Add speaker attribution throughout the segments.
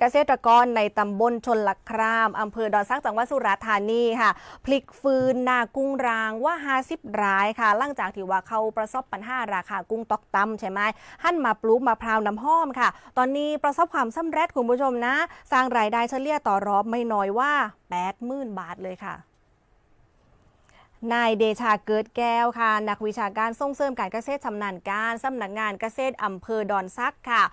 Speaker 1: เกษตรกรในตำบลชนลักคราม อำเภอดอนซักจังหวัดสุราษฎร์ธานีค่ะ พลิกฟื้นนากุ้งรางว่า50รายค่ะ หลังจากที่ว่าเขาประสบปัญหาราคากุ้งตกต่ำใช่ไหมหั่นมาปลูกมะพร้าวน้ำหอมค่ะ ตอนนี้ประสบความสำเร็จคุณผู้ชมนะ สร้างรายได้เฉลี่ยต่อรอบไม่น้อยว่า80,000บาทเลยค่ะนายเดชาเกิดแก้วค่ะ นักวิชาการส่งเสริมการเกษตรชำนาญการสำนักงานเกษตรอำเภอดอนซักค่ะ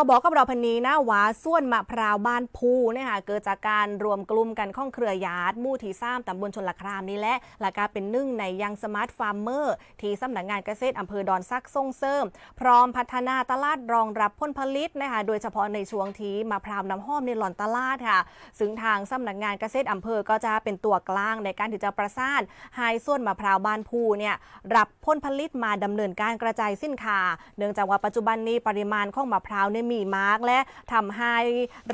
Speaker 1: ก็บอกกับเราพันนี้นะว่าส่วนมะพร้าวบ้านภูเนี่ยค่ะเกิดจากการรวมกลุ่มกันข้องเครือญาติมู่ทีซ้ำตำบลชนละครามนี่แหละและการเป็นนึ่งในยังสมาร์ทฟาร์มเมอร์ ที่สำนักงานเกษตรอำเภอดอนซักส่งเสริม พร้อมพัฒนาตลาดรองรับผลผลิตนะคะโดยเฉพาะในช่วงที่มะพร้าวน้ำหอมในหล่อนตลาดค่ะ ซึ่งทางสำนักงานเกษตรอำเภอก็จะเป็นตัวกลางในการที่จะประสานให้ส่วนมะพร้าวบ้านภูเนี่ยรับผลผลิตมาดำเนินการกระจายสินค้า เนื่องจากว่าปัจจุบันนี้ปริมาณของมะพร้าวเนี่ยมีมากและทำให้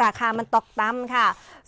Speaker 1: ราคามันตกต่ำค่ะ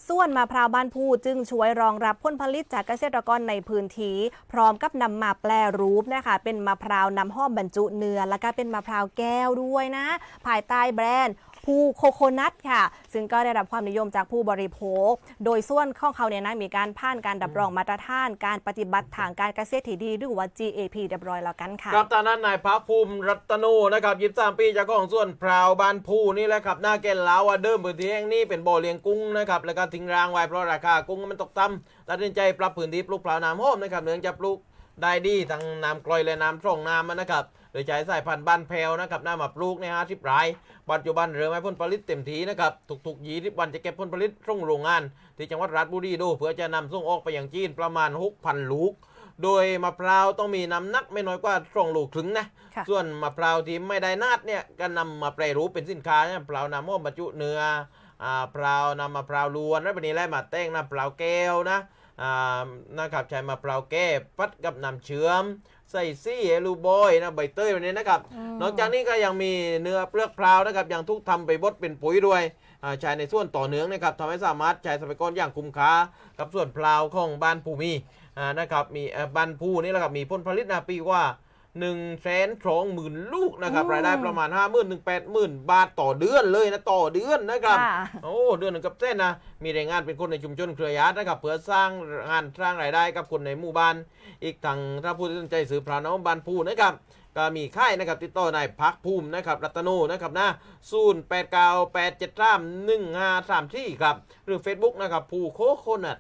Speaker 1: ส่วนมะพร้าวบ้านภูจึงช่วยรองรับผลผลิตจากเกษตรกรในพื้นที่พร้อมกับนำมาแปลรูปนะคะ เป็นมะพร้าวน้ำหอมบรรจุเนื้อแล้วก็เป็นมะพร้าวแก้วด้วยนะ ภายใต้แบรนด์ ภูโคโคนัทค่ะ ซึ่งก็ได้รับความนิยมจากผู้บริโภค โดยส่วนของเขาเนี่ยนะมีการผ่านการดับรองมาตรฐาน การปฏิบัติทางการเกษตรที่ดีหรือว่า GAP เรียบร้อยแล้วกันค่ะ
Speaker 2: ครับตอนนั้นนายภาคภูมิรัตโนนะครับยิบสามปีจากของส่วนพราวบานพูนี่แหละครับหน้าแกนลาวว่าเดิมพื้นที่แห่งนี้เป็นบ่อเลี้ยงกุ้งนะครับแล้วก็ทิ้งรางไว้เพราะราคากุ้งมันตกต่ำตัดสินใจปรับพื้นที่ปลูกพราวน้ำหอมนะครับเนื่องจากปลูกได้ดีทั้งน้ำกลอยและน้ำท่องน้ำนะครับ ยใช้สายพันธุ์บ้านแพรวนะครับน้ามาปลูกในห้าสิบรายปัจจุบันเรือไม้ผลผลิตเต็มทีนะครับทุกๆยี่สิบวันจะเก็บผลผลิตส่งโรงงาน ที่จังหวัดราชบุรีดูเพื่อจะนำส่งออกไปยังจีนประมาณ6,000ลูกโดยมะพร้าวต้องมีน้ำหนักไม่น้อยกว่าสองลูกถึงนะ
Speaker 1: ค่ะ
Speaker 2: ส่วนมะพร้าวที่ไม่ได้นาดเนี่ยก็นำมาแปรรูปเป็นสินค้าเนี่ยมะพร้าวน้ำมันบรรจุเนื้ออ่าพร้าวนำมะพร้าวล้วนแล้วแบบนี้แหละมาแต่งน้ำพร้าวแก้วนะอ่า นะครับใช้มะพร้าวแก้วปัดกับน้ำเชื่อม ใส่ซี่เฮลูบอยนะใบเตยแบบนี้นะครับ นอกจากนี้ก็ยังมีเนื้อเปลือกพร้าวนะครับยังทุกทำไปบดเป็นปุ๋ยด้วยอ่าใช้ในส่วนต่อเนื่องนะครับทำให้สามารถใช้ทรัพยากรอย่างคุ้มค่ากับส่วนพร้าวของบ้านภูมีอ่านะครับมีเอ่อบ้านภูนี่แหละครับมีผลผลิตนะปีว่า 1นึ่งแสนสองหมื่นลูกนะครับ
Speaker 1: อืม
Speaker 2: รายได้ประมาณ 5 0 0 0 0ถึงแปดหมื่นบาทต่อเดือนเลยนะ ต่อเดือนนะครับ
Speaker 1: ค่ะ
Speaker 2: โอ้เดือนหนึ่งกับเส้นนะ มีแรงงานเป็นคนในชุมชนเครือญาตินะครับเพื่อสร้างงานสร้างรายได้กับคนในหมู่บ้าน อีกทางถ้าผู้ที่สนใจซื้อพระน้องบานภูนะครับก็มีค่ายนะครับติดต่อนายพักภูมินะครับรัตโนนะครับนะศูนย์แปดเก้าแปดเจ็ดสามหนึ่งห้าสามที่ครับ หรือ Facebook นะครับภูโคโคนัท